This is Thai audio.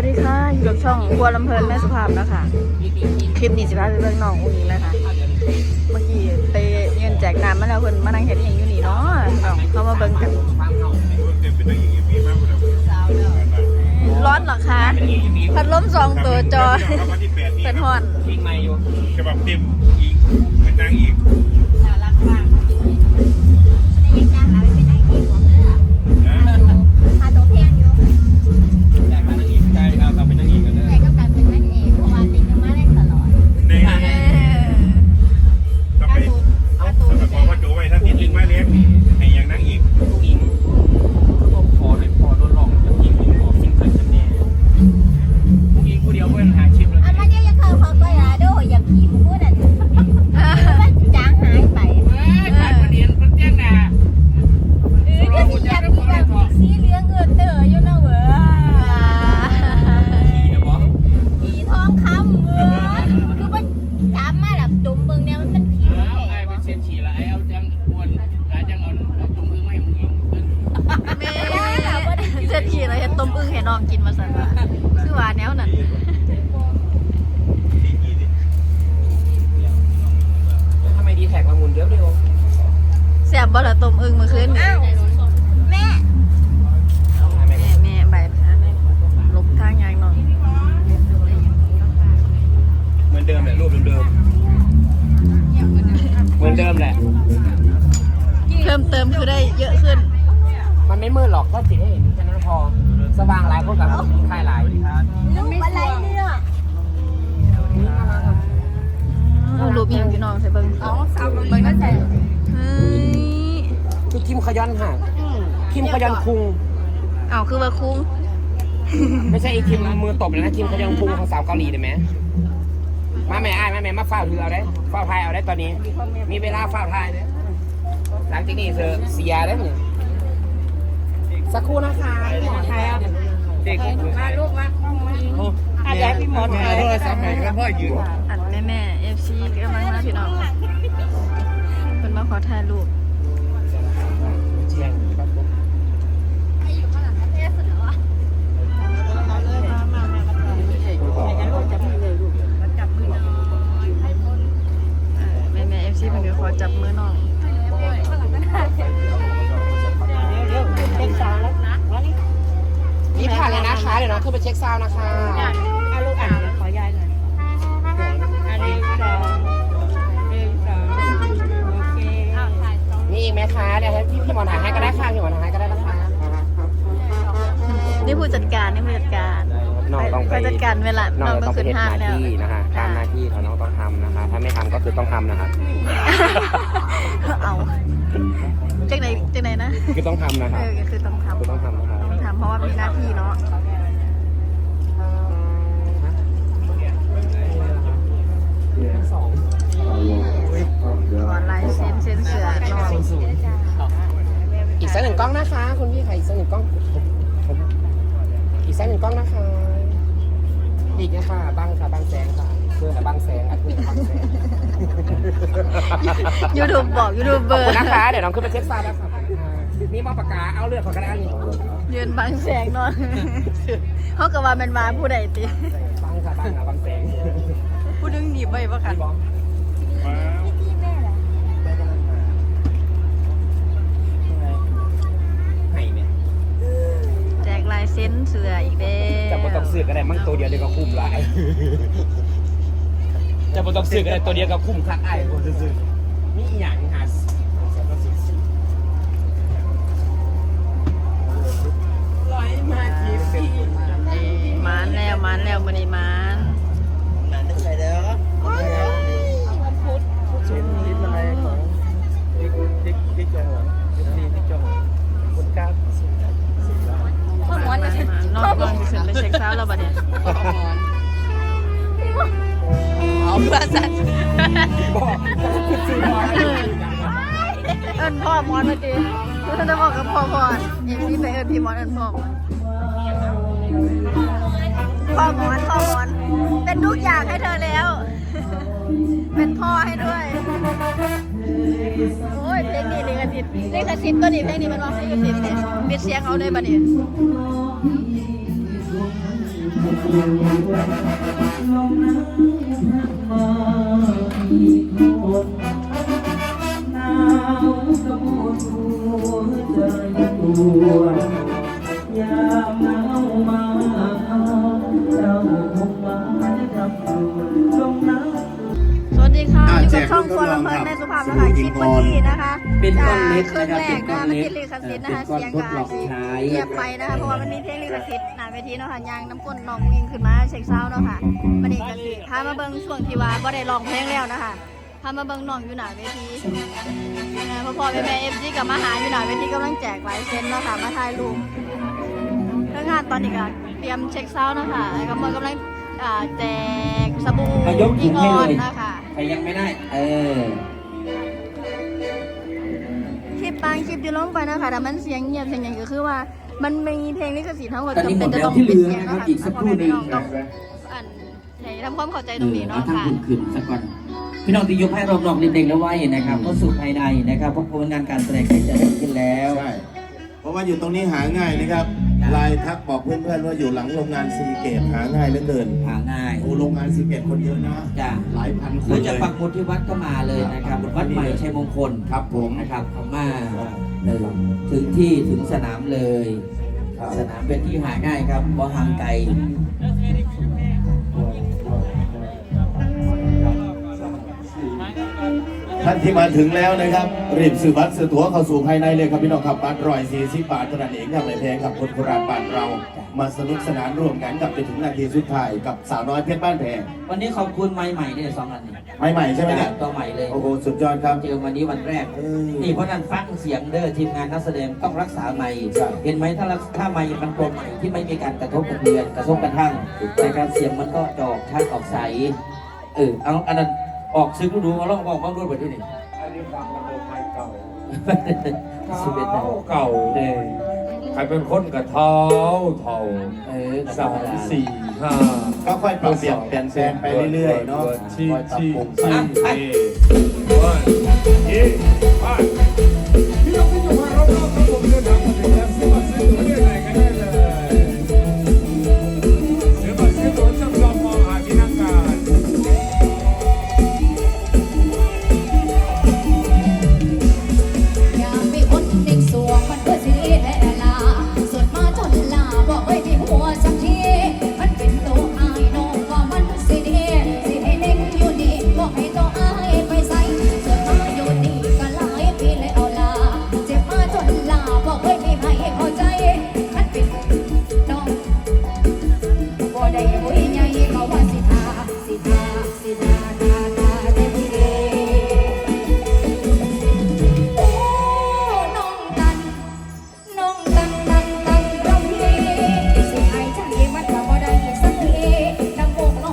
วัสดีค่ะ อยู่กับช่องครัวลำเพลินแม่สุภาพนะคะ คลิปนี้สิพาไปเบิ่งน้องอุ้งอิงเลยค่ะเมื่อกี้ไปเงินแจกน้ำมาแล้วเพิ่นมานั่งเฮ็ดอยังอยู่นี่เนาะเข้ามาเบิ่งกันร้อนเหรอคะพัดลมสองตัวจอเป็นฮอนวิ่งมาอยู่ฉบับเต็มอีกเหมือนนางอีก บบ่ล่ะต้มอึ่งเมื่อคืนนี่อ้าวแม่แม่แม่ใบพาแม่ลบทางยางนองเหมือนเดิมแหละรูปเดิมเหมือนเดิมแหละ เพิ่มเติมคือได้เยอะขึ้น มันไม่มืดหรอกก็ติดให้เห็นแค่นั้นพอ สว่างหลายพวกกับค่ายหลายลูกอะไรเนี่ย มขยันห่างคิมขยันคุงเอ้าคือว่าคุ้งไม่ใช่ไอ้คิมมือตบเลยนะคิมขยันคุงของสาวเกาหลีได้ไหมมาแม่อ้ายมาแม่มาเฝ้าถือเอาได้เฝ้าทายเอาได้ตอนนี้ มีเวลาเฝ้าทายเลยหลังจากนี้เธอเสียได้เนี่ยสักครู่นะคะหมอไทยเด็กมาลูกมาอาจารย์พี่หมอไทยโทรศัพท์ไหนกันพ่อยืนอันแม่แม่เอฟซีกำลังมาพี่น้องเป็นมาขอถ่ายรูป จับมือน้องนี่ผ่านเลยนะคะเดี๋ยวนะขึ้นไปเช็คซาวน์นะคะเอาลูกอ่านขอยายหน่อยอันนี้สองหนึ่งสองโอเคอ้าวถ่ายสองมีอีกไหมคะเดี๋ยวให้พี่พี่หมอถ่ายให้ก็ได้ค่ะพี่หมอถ่ายให้ก็ได้นะคะนี่ผู้จัดการนี่ผู้จัดการ น้องต้องไปผู้จัดการเวลาน้องน้องต้ต้อองงไปขึ้นเห็นห้างหน้าแล้วที่นะคะตามหน้าที่เขาน้องต้องทำนะคะถ้าไม่ทำก็คือต้องทำนะคะเอาจังไหนจังไหนนะคือต้องทำนะเอคะอก็คือต้องทำคือต้องทำนะคะต้องทำเพราะว่ามีหน้าที่เนาะขอลายเซ็นเซ็นเสือน้องอีกสักหนึ่งกล้องนะคะ คุณพี่ค่ะอีกสักหนึ่งกล้องผมผมอีกสักหนึ่งกล้องนะคะ อีกนะคะบังค่ะบังแสงค่ะเพื่อนแต่บังแสงอัดเพื่อนบังแสงยูทูบบอกยูทูบเบขออบร์คุณนะคะเดี๋ยวน้องขึ้นไปเช็คซาวด์นะคะนี่มอปากกาเอาเลือดของกระดานนี่ยืนบังแสงเนอนเขาก็ว่าเป็นมาผู้ใดติบังค่ะบังค่ะบังแสง ผู้ดึงหนีบไว้ปะคะพี่บอกว้า มั่งตัวเดียวเดียวก็คุ้มหลายจะบ่ต้องซื้อก็ได้ตัวเดียวก็คุ้มคักไอ้คนซื้อๆนี่อหย่างหา นจะนกนอนขึ้นไปเช็คเช้าแล้วบัดเนี่ยเอาเพื่อสัตว์บอกซื้อมาเอิญพ่อมอนมาตีจะบอกกับพ่อพอนเอ็มนี่ไปเอิญพี่มอนเอิญพ่อมอนพ่อมอนพ่อมอน เป็นทุกอย่างให้เธอแล้ว เป็นพ่อให้ด้วยโอ้ ยเพลงนี้ลิขสิทธิ์ลิขสิทธิ์ตัวนี้เพลงนี้มันร้องลิขสิทธิ์เนี่ยปิดเสียงเอาเลยบัดนี้ลมหนาวพัดมาอีกคนหนาวสะบูดหัวใจปวด ครับแม่สุภาพนะคะสคบู่ลิปกินวันก่อนนี้นะคะเป็นก้อนเล็กจากนะครับครึ่งแรกเป็นก้นะอนมันเล็กติดลิขสิทธิ์นะคะเอ่อเสียงเป็นก้อนทดลองกาสีใช้เงียบไปนะคะเพราะว่ามันมีเพลงลิขสิทธิ์หน้าเวทีเนาะค่ะยางน้ำก้นน้องยิงขึ้นมาเช็คเซาท์เนาะค่ะมันนี่ก็สิพามาเบิ่งช่วงที่ว่าบ่ได้ร้องเพลงแล้วนะคะพามาเบิ่งน้องอยู่หน้าเวทีนะพ่อพ่อแม่แม่เอฟซีกับมาหาอยู่หน้าเวทีกำลังแจกลายเซ็นเนาะค่ะมาถ่ายรูปเรื่องงานตอนนี้ก็เตรียมเช็คเซาท์เนาะค่ะกำลังกำลังอ่าแจกสบู่เอายกถุยิงงให้ออเลนยนะคะใครยังไม่ได้ เออ คลิปบางคลิปที่ลงไปนะคะแต่มันเสียงเงียบเสียงอย่างก็คือว่า มันมีเพลงลิขสิทธิ์ทั้งหมดตอนนี้หมดจำเป็นจะแล้วต้องที่ปิเหดลือเสียงนะครับเนาะอีกสักครู่หนึ่งต้องอันให้ทำความเข้าใจเอตรงอนี้เอาเนาะทั้งค่ะขึ้นขึ้นสักก่อนพี่น้องที่ยกให้รอบนอกเด็กๆแล้วไว้นะครับก็สู่ภายในนะครับเพราะผลงานการแสดงใกล้จะเริ่มขึ้นแล้วใช่เพราะว่าอยู่ตรงนี้หาง่ายนะครับ ไลน์ทักบอกเพื่อนๆว่าอยู่หลังโรงงานซีเกตหาง่ายเหลือเกินหาง่ายโอ้โรงงานซีเกตคนเยอะนะจ้ะหลายพันคหรืนอเลจะยปักหมุดที่วัดก็มาเลยนะครับวัดใหม่ชัยมงคลครับผมนะครับเขามาเออถึงที่ถึงสนามเลยครับสนามเป็นที่หาง่ายครับบ่ห่างไกล ท่านที่มาถึงแล้วนะครับ รีบซื้อบัตรซื้อตั๋วเข้าสู่ภายในเลยครับพี่น้องครับบัตรร้อยสี่สิบบาทเท่านั้นเองครับไม่แพงกับคนโบราณบ้านเรา มาสนุกสนานร่วมกันกับไปถึงนาทีสุดท้ายกับสาวน้อยเพชรบ้านแพงวันนี้ขอบคุณไม้ใหม่เนี่ยสองอันนี้ใหม่ๆใช่ไหมเนี่ยตัวใหม่เลย โอ้โหสุดยอดครับ เจอวันนี้วันแรก เออ นี่เพราะนั้นฟังเสียงเด้อทีมงานนักแสดงต้องรักษาไมค์ใช่เห็นไหมถ้ารักถ้าไมค์มันตัวใหม่ที่ไม่มีการกระทบกระเทือนกระทบกระทั่งแต่การเสียงมันก็จะออกชัดออกใส เออเอาอันนั้น ออกซึ้งดูเอาลองบอกบ้างด้วยแบบนี้นี่อันนี้ฟังระบบไม้เก่าสิบเอ็ดเก่าเก่าเออใครเป็นคนกับเท้าเท่าเออสามสี่ห้าก็ค่อยปรับเปลี่ยนเปลี่ยนแปลงไปเรื่อยๆเนาะชี้ค่อยปรับชี้ปรุงชี้ไปเอวันยี่ห้า